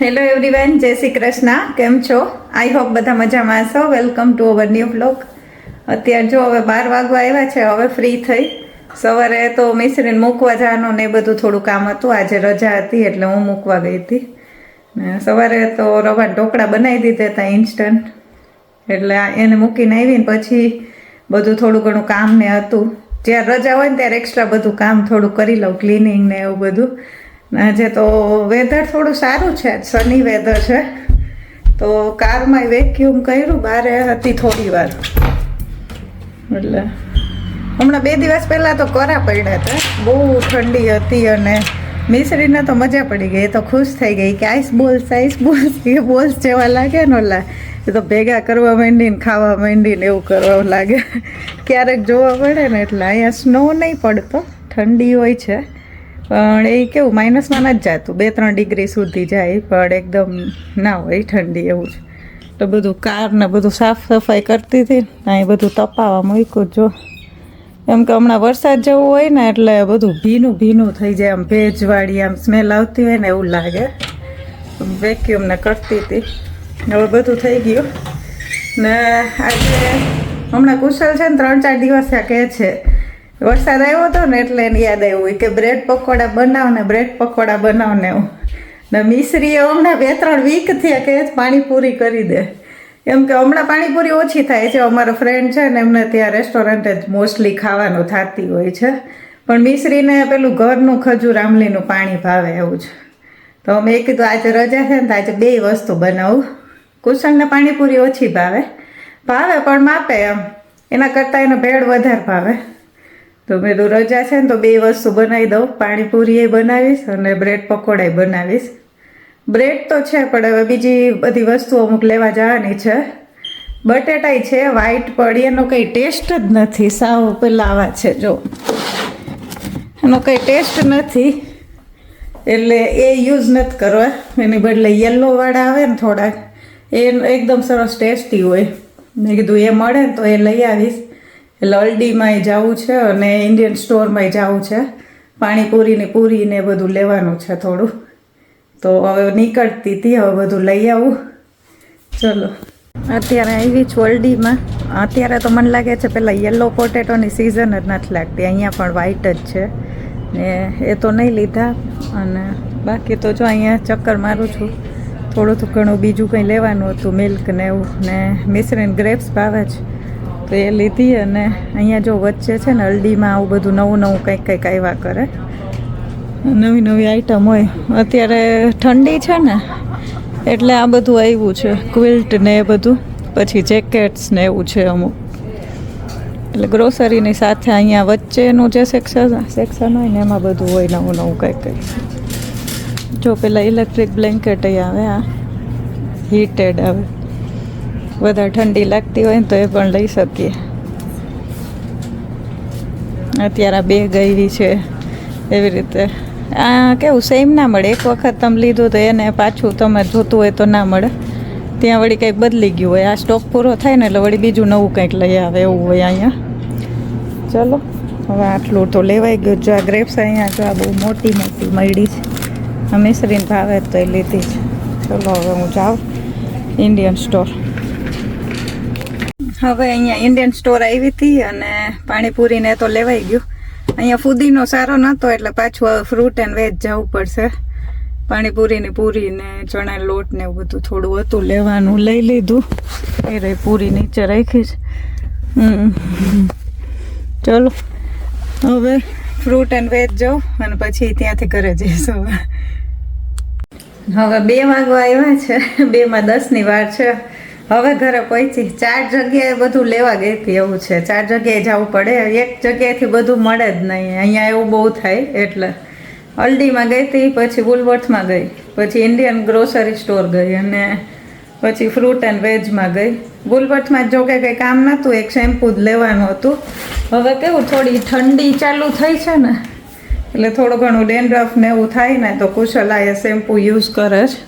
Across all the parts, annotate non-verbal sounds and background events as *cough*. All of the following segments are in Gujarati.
હેલો એવરીવન જય શ્રી કૃષ્ણ. કેમ છો? આઈ હોપ બધા મજામાં છો welcome to our new blog અત્યારે જો હવે બાર વાગવા આવ્યા છે, હવે ફ્રી થઈ. સવારે તો મિશ્રીને મૂકવા જવાનું ને એ બધું થોડું કામ હતું. આજે રજા હતી એટલે હું મૂકવા ગઈ હતી. સવારે તો રવા ઢોકળા બનાવી દીધા હતા ઇન્સ્ટન્ટ એટલે એને મૂકીને આવીને પછી બધું થોડું ઘણું કામ ને હતું. જ્યારે રજા હોય ને ત્યારે એક્સ્ટ્રા બધું કામ થોડું કરી લઉં ક્લિનિંગ ને એવું બધું. આજે તો વેધર થોડું સારું છે. સની વેધર છે. તો કારમાં વેક્યુમ કર્યું બારે હતી થોડી વાર. એટલે હમણાં બે દિવસ પહેલાં તો કરા પડ્યા હતા. બહુ ઠંડી હતી અને મિસરીને તો મજા પડી ગઈ. એ તો ખુશ થઈ ગઈ કે આઈસ બોલ્સ આઈસ બોલ્સ એ બોલ્સ જેવા લાગે ને ઓલા. એ તો ભેગા કરવા માંડીને, ખાવા માંડીને એવું કરવા લાગે. ક્યારેક જોવા પડે ને એટલે અહીંયા સ્નો નહીં પડતો. ઠંડી હોય છે. પણ એ કેવું માઇનસમાં નથી જતું. બે ત્રણ ડિગ્રી સુધી જાય, પણ એકદમ ના હોય, ઠંડી એવું છે તો બધું કાર ને બધું સાફ સફાઈ કરતી હતી અહીં બધું તપાવવા મૂક્યું, જો. એમ કે હમણાં વરસાદ જેવું હોય ને, એટલે બધું ભીનું ભીનું થઈ જાય. આમ ભેજવાળી, આમ સ્મેલ આવતી હોય ને, એવું લાગે. વેક્યુમને કરતી હતી. હવે બધું થઈ ગયું. ને આજે હમણાં કુશલ છે ને ત્રણ ચાર દિવસ આ કહે છે. વરસાદ આવ્યો હતો ને એટલે એને યાદ આવ્યું કે બ્રેડ પકોડા બનાવ ને બ્રેડ પકોડા બનાવ ને એવું. ને મિશ્રીએ હમણાં બે ત્રણ વીક થયા કે પાણીપુરી કરી દે. એમ કે હમણાં પાણીપુરી ઓછી થાય છે, અમારો ફ્રેન્ડ છે ને એમને ત્યાં રેસ્ટોરન્ટ જ મોસ્ટલી ખાવાનું થતી હોય છે. પણ મિશ્રીને પેલું ઘરનું ખજૂર આમલીનું પાણી ભાવે એવું છે. તો મેં કીધું, આજે રજા છે ને તો આજે બે વસ્તુ બનાવું. કુશળને પાણીપુરી ઓછી ભાવે. ભાવે પણ માપે એમ. એના કરતાં એનો ભેળ વધારે ભાવે. તો મેં તો રજા છે ને તો બે વસ્તુ બનાવી દઉં. પાણીપુરી એ બનાવીશ અને બ્રેડ પકોડા બનાવીશ. બ્રેડ તો છે, પણ હવે બીજી બધી વસ્તુ અમુક લેવા જવાની છે. બટેટાઈ છે વ્હાઈટ પડી એનો કંઈ ટેસ્ટ જ નથી. સાવ પેલા આવા છે, જો. એનો કંઈ ટેસ્ટ નથી. એટલે એ યુઝ નથી કરવા. એની બદલે યલોવાળા આવે ને થોડાક, એ એકદમ સરસ ટેસ્ટી હોય. મેં કીધું, એ મળે ને તો એ લઈ આવીશ. એટલે અલડીમાંય જવું છે અને ઇન્ડિયન સ્ટોરમાંય જવું છે. પાણીપુરીને પૂરીને બધું લેવાનું છે થોડું. તો હવે નીકળતી હતી, હવે બધું લઈ આવું. ચલો. અત્યારે આવી છું અલડીમાં અત્યારે તો મને લાગે છે પેલા યલો પોટેટોની સિઝન જ નથી લાગતી. અહીંયા પણ વ્હાઈટ જ છે. ને એ તો નહીં લીધા. અને બાકી તો જો અહીંયા ચક્કર મારું છું. થોડું તો ઘણું બીજું કંઈ લેવાનું હતું મિલ્ક ને એવું. ને મિશ્રીન ગ્રેપ્સ ભાવે છે તો એ લીધી અને અહીંયા જો વચ્ચે છે ને હલ્દીમાં આવું બધું નવું નવું કંઈક કંઈક આવ્યા કરે. નવી નવી આઈટમ હોય. અત્યારે ઠંડી છે ને, એટલે આ બધું આવ્યું છે. ક્વિલ્ટ ને એ બધું, પછી જેકેટ્સ ને એવું છે અમુક. એટલે ગ્રોસરીની સાથે અહીંયા વચ્ચેનું જે સેક્શન સેક્શન હોય ને એમાં બધું હોય નવું નવું કંઈક કંઈક. જો પેલા ઇલેક્ટ્રિક બ્લેન્કેટ આવે, આ હીટેડ આવે. વધારે ઠંડી લાગતી હોય ને તો એ પણ લઈ શકીએ. અત્યારે આ બે આવી છે, એવી રીતે. આ કેવું સેમ ના મળે. એક વખત તમે લીધું તો એને પાછું તમે જોતું હોય તો ના મળે. ત્યાં વળી કંઈક બદલી ગયું હોય. આ સ્ટોક પૂરો થાય ને એટલે વળી બીજું નવું કંઈક લઈ આવે એવું હોય અહીંયા. ચલો, હવે આટલું તો લેવાઈ ગયું. જો આ ગ્રેપ્સ અહીંયા જો આ બહુ મોટી મોટી મળી છે. મિશ્રીને ભાવે તો એ લીધી છે. ચલો, હવે હું જાઉં. ઇન્ડિયન સ્ટોર હવે અહીંયા ઇન્ડિયન સ્ટોર આવી હતી અને પાણીપુરીને તો લેવાઈ ગયું. અહીંયા ફૂદીનો સારો નહોતો, એટલે પાછું ફ્રૂટ એન્ડ વેજ જવું પડશે. પાણીપુરીની પૂરી ને ચણા લોટ ને એવું બધું થોડું હતું, લેવાનું લઈ લીધું. એ રહી પૂરી નીચે રાખી છે. ચલો, હવે ફ્રૂટ એન્ડ વેજ જાઉં અને પછી ત્યાંથી ઘરે જઈશ હવે બે વાગવા આવ્યા છે. બેમાં દસની વાર છે. હવે ઘરે પહોંચી ચાર જગ્યાએ બધું લેવા ગઈ હતી એવું છે. ચાર જગ્યાએ જવું પડે, એક જગ્યાએથી બધું મળે જ નહીં. અહીંયા એવું બહુ થાય એટલે અલ્ડીમાં ગઈ હતી, પછી વુલવર્થમાં ગઈ, પછી ઇન્ડિયન ગ્રોસરી સ્ટોર ગઈ અને પછી ફ્રૂટ એન્ડ વેજમાં ગઈ. વુલવર્થમાં જો કે કંઈ કામ નહોતું, એક શેમ્પૂ જ લેવાનું હતું. હવે કેવું, થોડી ઠંડી ચાલુ થઈ છે ને, એટલે થોડું ઘણું ડેન્ડ્રફ ને એવું થાય ને, તો કુશલ આ શેમ્પૂ યુઝ કરે છે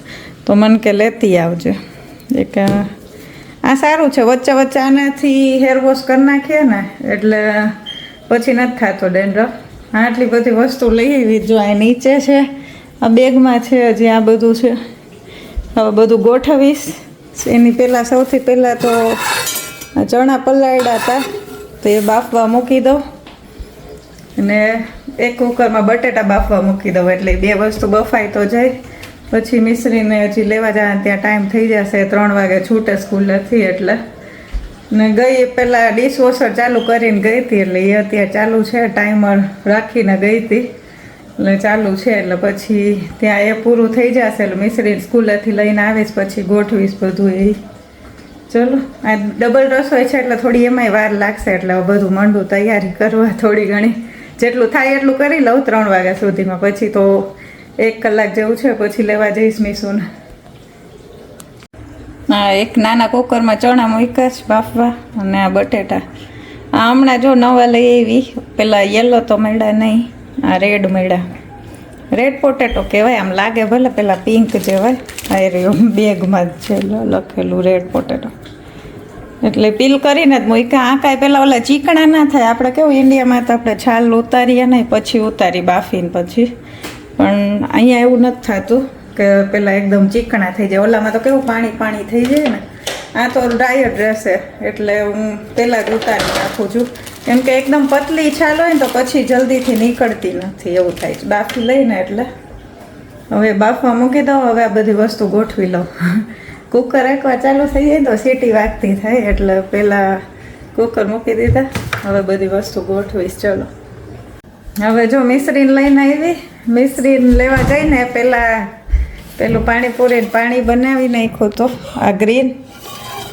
તો મને કે લેતી આવજે. એક આ સારું છે, વચ્ચે વચ્ચે આનાથી હેર વોશ કરી નાખીએ ને, એટલે પછી નથી થતો ડેન્ડ્રફ. આટલી બધી વસ્તુ લઈ આવી જો આ નીચે છે, આ બેગમાં છે હજી આ બધું છે. હવે બધું ગોઠવીશ. એની પહેલાં સૌથી પહેલાં તો ચણા પલાળ્યા હતા, તો એ બાફવા મૂકી દઉં. અને એક કુકરમાં બટેટા બાફવા મૂકી દઉં, એટલે બે વસ્તુ બફાય તો જાય. પછી મિશ્રીને હજી લેવા જાય ત્યાં ટાઈમ થઈ જશે, ત્રણ વાગે છૂટે સ્કૂલેથી એટલે. ને ગઈ પહેલાં ડિશવોશર ચાલુ કરીને ગઈ હતી એટલે એ અત્યારે ચાલુ છે ટાઈમર રાખીને ગઈ હતી. એટલે ચાલુ છે, એટલે પછી ત્યાં એ પૂરું થઈ જશે એટલે મિશ્રી સ્કૂલેથી લઈને આવીશ, પછી ગોઠવીશ બધું એ. ચલો, આ ડબલ રસોઈ છે એટલે થોડી એમાંય વાર લાગશે એટલે બધું મંડું તૈયારી કરવા થોડી ઘણી. જેટલું થાય એટલું કરી લઉં ત્રણ વાગ્યા સુધીમાં, પછી તો એક કલાક જેવું છે, પછી લેવા જઈશ મીસુને. હા એક નાના કુકરમાં ચણા મૂક્યા છે બાફવા અને આ બટેટા. આ હમણાં જો નવા લઈ આવી, પેલા યલો તો મળ્યા નહીં, આ રેડ મળ્યા. રેડ પોટેટો કહેવાય, આમ લાગે ભલે પેલા પિંક જેવાય, આ બેગમાં જ છે લખેલું રેડ પોટેટો એટલે પીલ કરીને જ મૂક્યા. આ કાંઈ પેલા ઓલા ચીકણા ના થાય. આપણે કેવું ઇન્ડિયામાં તો આપણે છાલ ઉતારીએ નહીં, પછી ઉતારી બાફીને પછી પણ અહીંયા એવું નથી થતું કે પહેલાં એકદમ ચીકણા થઈ જાય. ઓલામાં તો કેવું પાણી પાણી થઈ જાય ને. આ તો ડ્રાય ડ્રેસ રહેશે, એટલે હું પહેલાં જ ઉતારી નાખું છું. કેમ કે એકદમ પતલી છાલ હોય ને તો પછી જલ્દીથી નીકળતી નથી એવું થાય છે. બાફી લઈને એટલે. હવે બાફવા મૂકી દઉં, હવે આ બધી વસ્તુ ગોઠવી લઉં. કુકર એકવાર ચાલુ થઈ જાય તો સીટી વાગતી થાય, એટલે પહેલાં કુકર મૂકી દીધા. હવે બધી વસ્તુ ગોઠવીશ, ચલો. હવે જો મિશ્રીને લઈને આવી મિશ્રીને લેવા જઈને પહેલાં પેલું પાણીપુરી પાણી બનાવી નાખ્યું તો, આ ગ્રીન.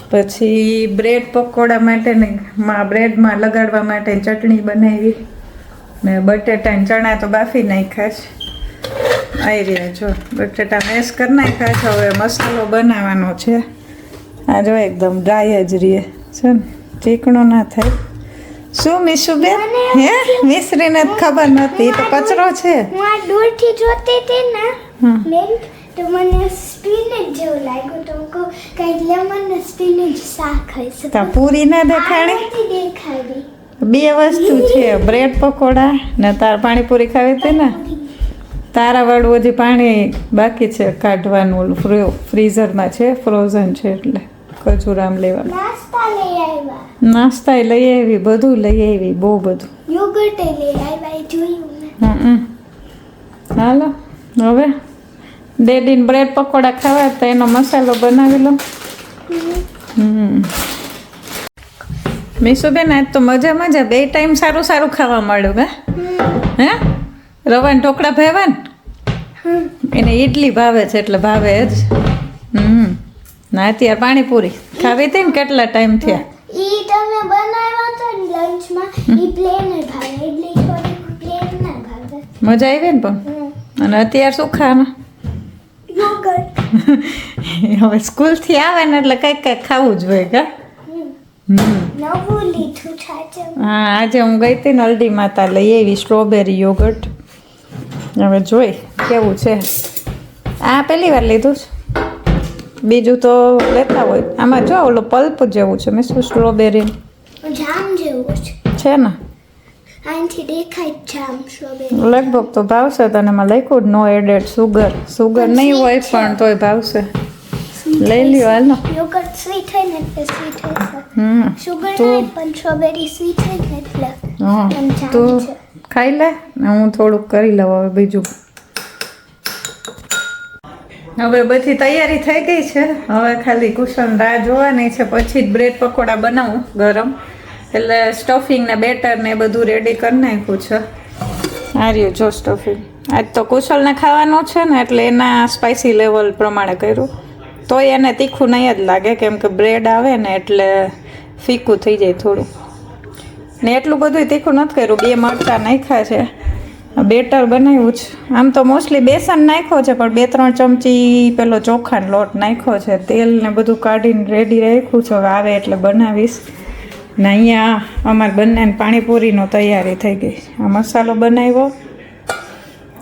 પછી બ્રેડ પકોડા માટેની માં બ્રેડમાં લગાડવા માટે ચટણી બનાવી. ને બટેટા ને ચણા તો બાફી નાખ્યા છે. આવી રહ્યા જો, બટેટા મેશ કરી નાખ્યા છે, હવે મસાલો બનાવવાનો છે. આ જો એકદમ ડ્રાય જ રહે છે ને, ચીકણો ના થાય. શું મીશુબેન હે? મિશ્રીને ખબર નથી તો કચરો છે. હું આ દૂરથી જોતી હતી ને બેન તો મને સ્પિનેચ જેવું લાગ્યું. તો હું કહું કંઈક લેમન સ્પિનેચ શાક હશે તો પૂરી ના દેખાડી દેખાડી. બે વસ્તુ છે. બ્રેડ પકોડા ને તાર પાણીપુરી ખાવી હતી ને? તારા વાળું હજી પાણી બાકી છે. કાઢવાનું ફ્રીઝરમાં છે. ફ્રોઝન છે એટલે. ખજૂરામ લેવાનું. નાસ્તા લઈ આવ્યા. નાસ્તા લઈ આવી બધું લઈ આવી બહુ બધું. યોગર્ટ લઈ આવ્યા જોયું હાલો હવે ડેડીને બ્રેડ પકોડા ખાવા તો એનો મસાલો બનાવી લો હમ. મીસુબેન આજ તો મજા મજા બે ટાઈમ સારું સારું ખાવા મળ્યું હે હે? રવાના ઢોકળા ભાવે ને એને ઇડલી ભાવે છે એટલે ભાવે જ. હમ. ના અત્યારે પાણીપુરી. ખાવી હતી ને કેટલા ટાઈમ થયા? ઈ તમે બનાવ્યા તો લંચમાં ઈ પ્લેન ભાવે. એટલે થોડી પ્લેન ના ભાવે. મજા આવી ને પણ? અને અત્યારે શું ખાવાનું? હવે સ્કૂલથી આવે ને એટલે કંઈક કંઈક ખાવું જ હોય કા? હા આજે હું ગઈ હતી ને અલડી માતા લઈ આવી સ્ટ્રોબેરી યોગર્ટ. હવે જોઈ કેવું છે? આ પહેલી વાર લીધું છે? બીજું તો લેતા હોય. આમાં જો ઓલો પલ્પ જેવું છે મેં શું સ્ટ્રોબેરી જામ જેવું છે. છે ને? અહીંથી દેખાય જામ સ્ટ્રોબેરી. લગભગ તો ભાવશે તને એમાં લખ્યું નો એડેડ સુગર સુગર નહીં હોય પણ તોય ભાવશે. લઈ લ્યો હાલો. યોગર્ટ સ્વીટ હોય ને એટલે સ્વીટ હશે હમ. શુગર તો- નહીં પણ સ્ટ્રોબેરી સ્વીટ હોય ને એટલે હા. એમ તું ખાઈ લે હું થોડુંક કરી લઉં હવે બીજું. હવે બધી તૈયારી થઈ ગઈ છે. હવે ખાલી કુશન રાહ જોવાની છે. પછી જ બ્રેડ પકોડા બનાવું ગરમ. એટલે સ્ટફિંગ ને બેટર ને બધું રેડી કરી નાખ્યું છે. આ રહ્યું જો સ્ટફિંગ આજ તો કુશલને ખાવાનું છે ને, એટલે એના સ્પાઇસી લેવલ પ્રમાણે કર્યું. તોય એને તીખું નહીં જ લાગે, કેમ કે બ્રેડ આવે ને એટલે ફીકું થઈ જાય થોડું. ને એટલું બધું તીખું નથી કર્યું. બે મરચાં નાખ્યા છે. બેટર બનાવ્યું છે. આમ તો મોસ્ટલી બેસન નાખ્યો છે, પણ બે ત્રણ ચમચી પેલો ચોખાનો લોટ નાખ્યો છે. તેલ ને બધું કાઢીને રેડી રાખ્યું છે. હવે આવે એટલે બનાવીશ. ને અહીંયા અમારે બંનેને પાણીપુરીનો તૈયારી થઈ ગઈ. આ મસાલો બનાવ્યો.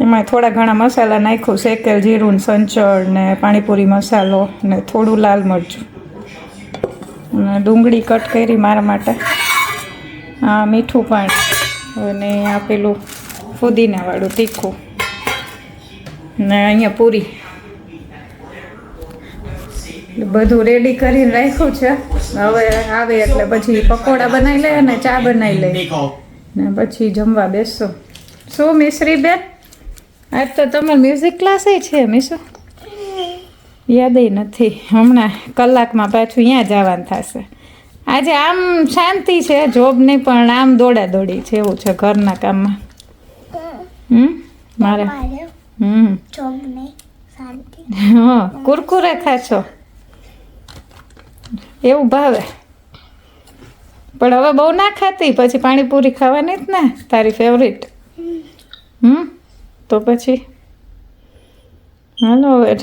એમાં થોડા ઘણા મસાલા નાખ્યું. શેકેલ જીરું સંચળ ને પાણીપુરી મસાલો ને થોડું લાલ મરચું. અને ડુંગળી કટ કરી મારા માટે. આ મીઠું પાણી. અને આ પેલું ફુદીનાવાળું તીખું. ને અહીંયા પૂરી. બધું રેડી કરીને રાખ્યું છે. હવે આવે એટલે પછી પકોડા બનાવી લે અને ચા બનાવી લે. ને પછી જમવા બેસો. શું મિશ્રી બેન? આજ તો તમારે મ્યુઝિક ક્લાસ છે મીસુ યાદય નથી. હમણાં કલાકમાં પાછું અહીંયા જવાનું થશે. આજે આમ શાંતિ છે જોબ નહીં, પણ આમ દોડા દોડી છે એવું છે ઘરના કામમાં. હમ? મારે? હમ. *laughs* કુરકુરે ખા છો? હા એવું ભાવે? પણ હવે બહુ ના ખાતી પછી પાણીપુરી ખાવાની જ ને તારી ફેવરિટ હમ? તો પછી? હાલો હવે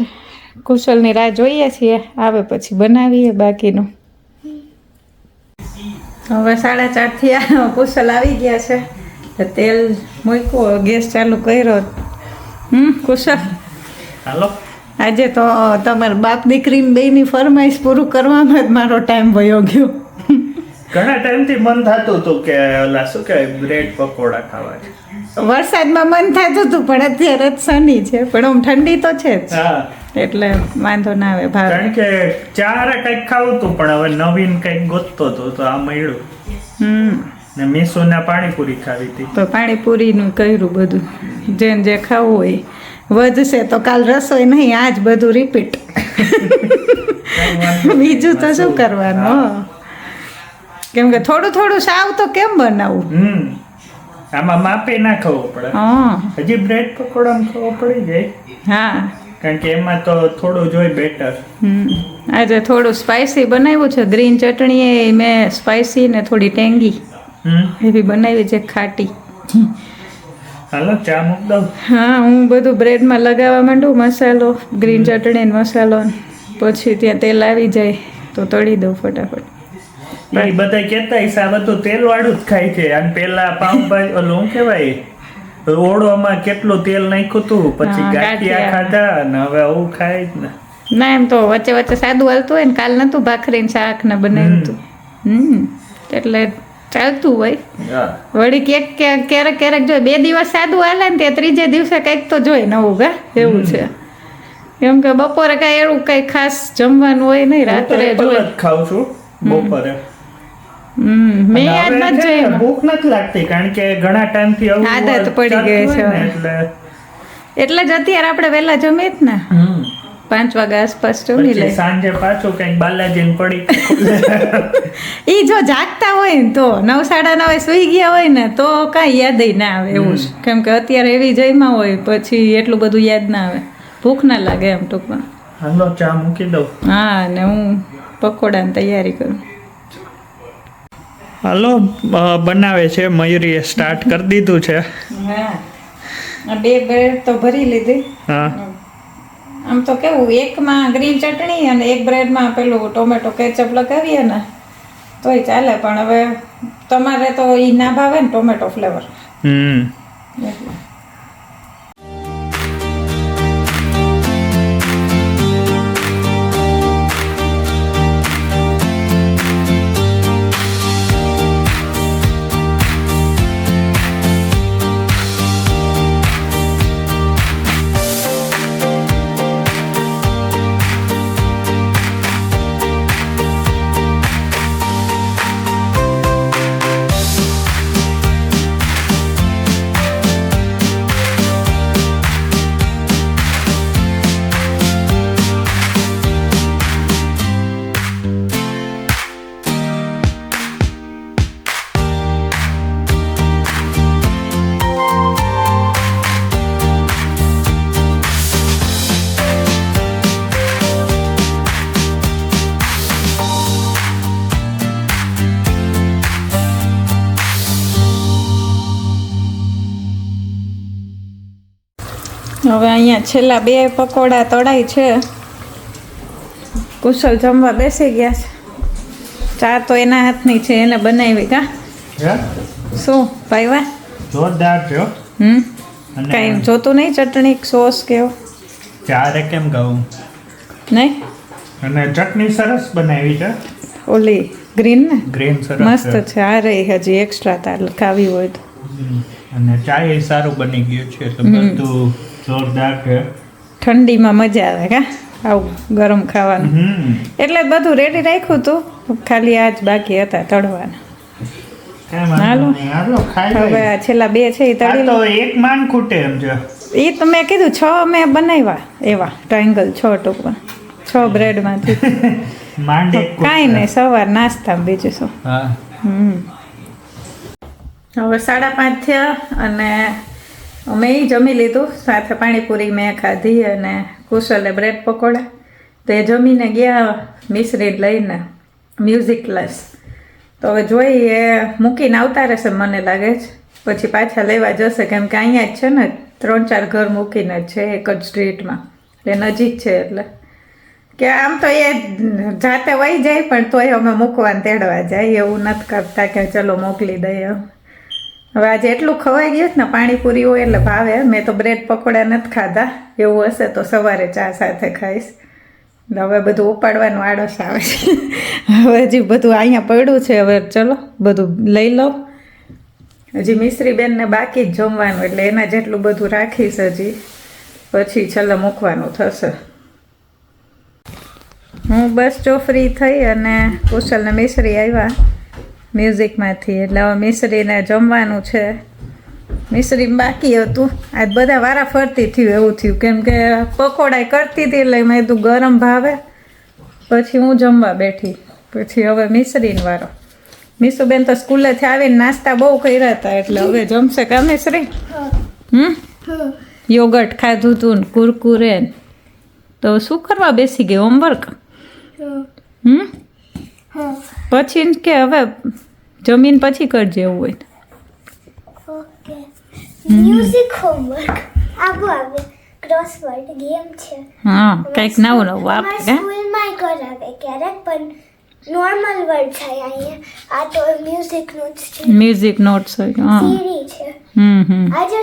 કુશલની રાહ જોઈએ છીએ આવે પછી બનાવીએ બાકીનું. હવે સાડા ચાર થયા કુશલ આવી ગયા છે તો તેલ મૂક્યું ગેસ ચાલુ કર્યો. હમ કુશલ હાલો. આજે તો તમારા બાપ દીકરી બેની ફરમાઈશ પૂરું કરવામાં જ મારો ટાઈમ વયો ગયો. ઘણા ટાઈમથી મન થતું હતું કે ઓલા શું કહેવાય બ્રેડ પકોડા ખાવા છે. વરસાદમાં મન થતું હતું પણ અત્યારે જ શનિ છે પણ આમ ઠંડી તો છે જ. હા. એટલે વાંધો ના આવે ભાવ. કારણ કે ચારે કંઈક ખાવું હતું પણ હવે નવીન કંઈક ગોતતો હતો તો આ મળ્યું. હમ. ને મીસુને પાણીપુરી ખાવી હતી. તો પાણીપુરીનું કર્યું બધું. જેને જે ખાવું હોય વધશે તો કાલ રસોઈ નહીં આજ બધું રિપીટ. બીજું તો શું કરવાનું કેમ કે થોડું થોડું સાવ તો કેમ બનાવવું આમાં માપે ના ખાવું પડે. હા. હજી બ્રેડ પકોડામાં ખાવો પડી જાય. હા. કારણ કે એમાં તો થોડું જોઈ બેટર. આજે થોડું સ્પાઇસી બનાવ્યું છે. ગ્રીન ચટણી મેં સ્પાઇસી ને થોડી ટેંગી. એવી બનાવી છે ખાટી. હાલો ચા મૂક દઉં. હા હું બધું બ્રેડમાં લગાવવા માંડું મસાલો ગ્રીન ચટણી ને મસાલો પછી ત્યાં તેલ આવી જાય તો તળી દઉં ફટાફટ. એ બધા કહેતા આ બધું તેલ વાળું જ ખાય છે. અને પેલા પાઉંભાજી ઓલું શું કહેવાય? ઓળવામાં કેટલું તેલ નાખ્યું હતું પછી હા, ગાંઠિયા. ખાધા અને હવે આવું ખાય જ ને. ના એમ તો વચ્ચે વચ્ચે સાદું હાલતું હોય ને કાલ નતું ભાખરી ને શાક ને બનાવ્યું હતું. હમ એટલે ચાલતું હોય. વળી ક્યાંક ક્યાંક ક્યારેક ક્યારેક જોઈએ બે દિવસ સાદું હાલે ને તે ત્રીજે દિવસે કંઈક તો જોઈએ નવું કા? એવું છે. કેમ કે બપોરે કાંઈ એવું કંઈ ખાસ જમવાનું હોય નહીં રાત્રે જોઈએ ખાઉં છું બપોરે. મેં યાદ નથી છે ને, જોયું. ભૂખ નથી લાગતી કારણ કે ઘણા ટાઈમ આદત પડી ગઈ છે. એટલે. એટલે જ અત્યારે આપણે વહેલા જમીએ જ ને. પાંચ વાગ્યા આસપાસ જમી લે. સાંજે પાછું કંઈક બાલાજીને પડી. *laughs* એ જો જાગતા હોય ને તો નવ સાડા નવે સુઈ ગયા હોય ને તો કાંઈ યાદ ના આવે એવું જ. કેમ કે અત્યારે એવી જઈમાં હોય પછી એટલું બધું યાદ ના આવે. ભૂખ ના લાગે એમ ટૂંકમાં. હાલો ચા મૂકી દઉં. હા ને હું પકોડાની તૈયારી કરું. હાલો બનાવે છે મયુરીએ સ્ટાર્ટ કરી દીધું છે. હા. બે બ્રેડ તો ભરી લીધી. હા. આમ તો કેવું એકમાં ગ્રીન ચટણી અને એક બ્રેડમાં પેલું ટોમેટો કેચઅપ લગાવીએ ને તોય ચાલે. પણ હવે તમારે તો એ ના ભાવે ને ટોમેટો ફ્લેવર હમ. અહીંયા છેલ્લા બે પકોડા તળાય છે. કુશલ જમવા બેસી ગયા છે. ચા તો એના હાથની છે એને બનાવી કા? શું ભાઈ ભાઈવા? જોરદાર છે હમ? કઈ જોતું નહીં ચટણી સોસ કેવો ચારે કેમ કહું નહીં? અને ચટણી સરસ બનાવી છે. ઓલી ગ્રીન ને? ગ્રીન સરસ મસ્ત છે આ રહી હજી એક્સ્ટ્રા તાર ખાવી હોય તો. અને ચાય સારું બની ગયું છે એટલે બધું જોરદાર છે. ઠંડીમાં મજા આવે કા? આવું ગરમ ખાવાનું. એટલે બધું રેડી રાખ્યું હતું ખાલી આજ બાકી હતા તળવાના. હવે છેલ્લા બે છે એ તળી તો એક માન ખૂટે એમ જો. એ તો મેં કીધું છ મેં બનાવ્યા એવા ટ્રાયંગલ છ ટૂંકમાં છ બ્રેડમાંથી *laughs* કાંઈ નહીં સવાર નાસ્તા બીજું શું? હમ. હવે સાડા પાંચ થયા અને મેં જમી લીધું. સાથે પાણીપુરી મેં ખાધી અને કુશલે બ્રેડ પકોડા. તો એ જમીને ગયા મિશ્રી લઈને મ્યુઝિક ક્લાસ તો હવે જોઈ એ મૂકીને આવતા રહેશે મને લાગે છે. પછી પાછા લેવા જશે કેમ કે અહીંયા જ છે ને, ત્રણ ચાર ઘર મૂકીને જ છે એક જ સ્ટ્રીટમાં એટલે નજીક છે એટલે. કે આમ તો એ જાતે વહી જાય પણ તોય અમે મૂકવાને તેડવા જાય. એવું નથી કરતા કે ચલો મોકલી દઈએ. હવે આજે એટલું ખવાઈ ગયું ને પાણીપુરી હોય એટલે ભાવે. મેં તો બ્રેડ પકોડા નથી ખાધા. એવું હશે તો સવારે ચા સાથે ખાઈશ. હવે બધું ઉપાડવાનું આળસ આવે છે. હવે હજી બધું અહીંયા પડ્યું છે. હવે ચલો, બધું લઈ લો હજી મિશ્રી બેનને બાકી જ જમવાનું, એટલે એના જેટલું બધું રાખીશ હજી. પછી છેલ્લે મૂકવાનું થશે. હું બસ જો ફ્રી થઈ અને કુશલ ને મિશ્રી આવ્યા મ્યુઝિકમાંથી એટલે હવે મિસરીને જમવાનું છે. મિસરી બાકી હતું. આજ બધા વારા ફરતી થયું એવું થયું. કેમ કે પકોડા કરતી હતી એટલે મેં કીધું ગરમ ભાવે. પછી હું જમવા બેઠી. પછી હવે મિશ્રીનો વારો. મીસુબેન તો સ્કૂલેથી આવીને નાસ્તા બહુ કર્યા હતા એટલે હવે જમશે કા મિસરી? હમ? યોગટ યોગર્ટ ખાધું તું ને કુરકુરે તો શું કરવા બેસી ગઈ? હોમવર્ક હમ હમ હમ? પછી કે હવે જમીન પછી કરજે એવું હોય. ઓકે. મ્યુઝિક હોમવર્ક આવો. આવે ક્રોસવર્ડ ગેમ છે. હા કંઈક નવું નવું કે સ્કૂલમાં કરાવે ક્યારેક પણ નોર્મલ વર્ડ છે અહીંયા. આ તો મ્યુઝિકનું નોટ્સ છે. મ્યુઝિક નોટ્સ હોય હા. થિયરી છે. હમ હમ. આજે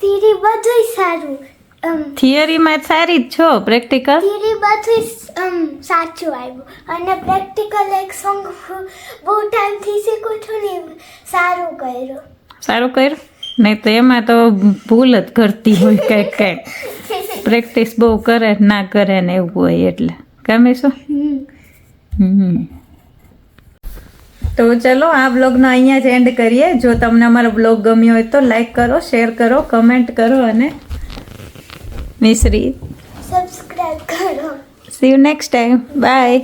થિયરી બધું સારું. થિયરીમાં સારી જ છો પ્રેક્ટિકલ? થિયરી બધું સાચું આવ્યું. અને પ્રેક્ટિકલ એક સોંગ બહુ ટાઈમથી શીખું છું ને સારું કર્યું. સારું કર્યું? નહીં તો એમાં તો ભૂલ જ કરતી હોય કંઈક કંઈક. *laughs* પ્રેક્ટિસ બહુ કરે ના કરે ને એવું હોય એટલે. ગમે શું. હમ. તો ચલો આ બ્લોગનો અહીંયા જ એન્ડ કરીએ. જો તમને અમારો બ્લોગ ગમ્યો હોય તો લાઈક કરો શેર કરો કમેન્ટ કરો અને મિશ્રી સબસ્ક્રાઇબ કરો see you next time bye